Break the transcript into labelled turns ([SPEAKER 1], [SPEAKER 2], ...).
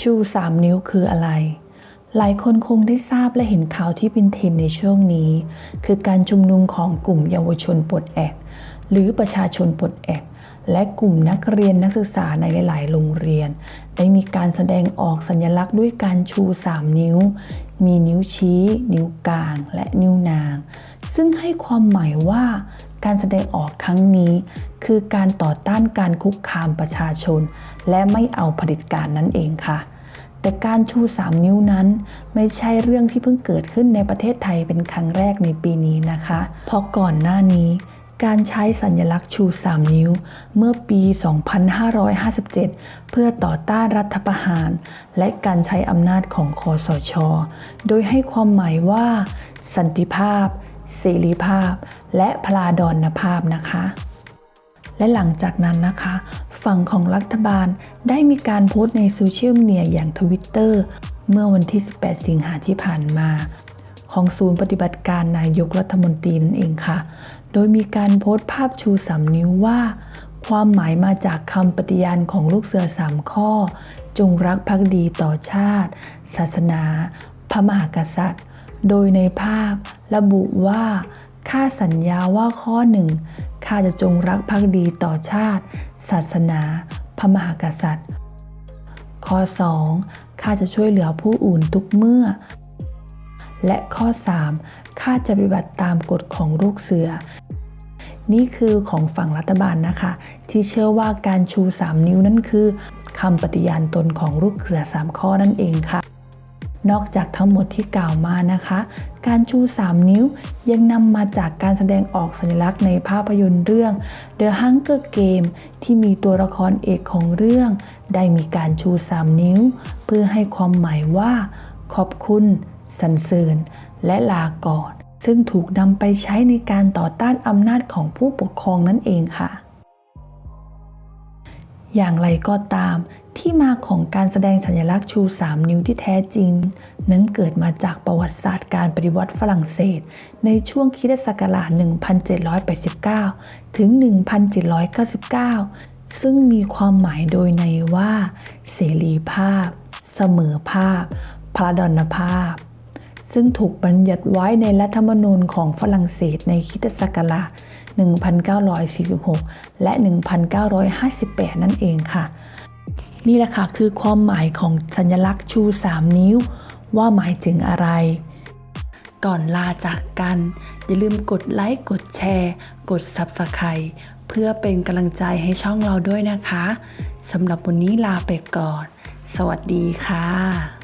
[SPEAKER 1] ชู3นิ้วคืออะไร หลายคนคงได้ทราบและเห็นข่าวที่เป็นเทรนในช่วงนี้ คือการชุมนุมของกลุ่มเยาวชนปลดแอก หรือประชาชนปลดแอกและกลุ่มนักเรียนนักศึกษาในหลาย ๆ โรงเรียน ได้มีการแสดงออกสัญลักษณ์ด้วยการชู 3 นิ้ว มีนิ้วชี้ นิ้วกลาง และนิ้วนาง ซึ่งให้ความหมายว่า การแสดงออกครั้งนี้คือการต่อต้านการคุกคามประชาชน และไม่เอาเผด็จการนั่นเองค่ะ แต่การชู 3 นิ้วนั้น ไม่ใช่เรื่องที่เพิ่งเกิดขึ้นในประเทศไทยเป็นครั้งแรกในปีนี้นะคะ เพราะก่อนหน้านี้ การใช้สัญลักษณ์ชู 3 นิ้ว เมื่อปี 2557 เพื่อต่อต้านรัฐประหาร และการใช้อำนาจของคอสช โดยให้ความหมายว่า สันติภาพ เสรีภาพ และพลาดอนภาพนะคะ และหลังจากนั้นนะคะ ฝั่งของรัฐบาลได้มีการโพสต์ในโซเชียลมีเดียอย่างทวิตเตอร์เมื่อวันที่ 18 สิงหาที่ผ่านมา ของศูนย์ปฏิบัติการนายกรัฐมนตรีนั่นเองค่ะ โดยมีการโพสต์ภาพชูสามนิ้วว่า ความหมายมาจากคำปฏิญาณของลูกเสือสามข้อ จงรักภักดีต่อชาติ ศาสนา พระมหากษัตริย์ โดยในภาพ ระบุว่าข้าสัญญาว่าข้อหนึ่งข้าจะจงรักภักดีต่อชาติ ศาสนา พระมหากษัตริย์ ข้อ 2. ข้าจะช่วยเหลือผู้อื่นทุกเมื่อ และข้อ 3. ข้าจะปฏิบัติตามกฎของลูกเสือ นี่คือของฝั่งรัฐบาลนะคะ ที่เชื่อว่าการชู 3 นิ้วนั่นคือคำปฏิญาณตนของลูกเสือ 3 ข้อนั่นเองค่ะ นอกจากทั้งหมดที่กล่าวมานะคะ การชู 3 นิ้วยังนำมาจากการแสดงออกสัญลักษณ์ในภาพยนตร์เรื่อง The Hunger Game ที่มีตัวละครเอกของเรื่อง ได้มีการชู 3 นิ้ว เพื่อให้ความหมายว่า ขอบคุณสรรเสริญ และลาก่อน ซึ่งถูกนำไปใช้ในการต่อต้านอำนาจของผู้ปกครองนั่นเองค่ะ อย่างไรก็ตาม ที่มาของการแสดงสัญลักษณ์ชู 3 นิ้วที่แท้จริง นั้นเกิดมาจากประวัติศาสตร์การปฏิวัติฝรั่งเศส ในช่วงคริสตศักราช 1789 ถึง 1799 ซึ่งมีความหมายโดยในว่า เสรีภาพ เสมอภาพพระดอนภาพ ซึ่งถูกบัญญัติไว้ในรัฐธรรมนูญของฝรั่งเศสในคิตศักราช1946 และ 1958 นั่นเองค่ะ นี่แหละค่ะคือความหมายของสัญลักษณ์ชู 3 นิ้ว ว่าหมายถึงอะไร ก่อนลาจากกัน อย่าลืมกดไลค์ กดแชร์ กด Subscribe เพื่อเป็นกำลังใจให้ช่องเราด้วยนะคะสำหรับวันนี้ลาไปก่อน สวัสดีค่ะ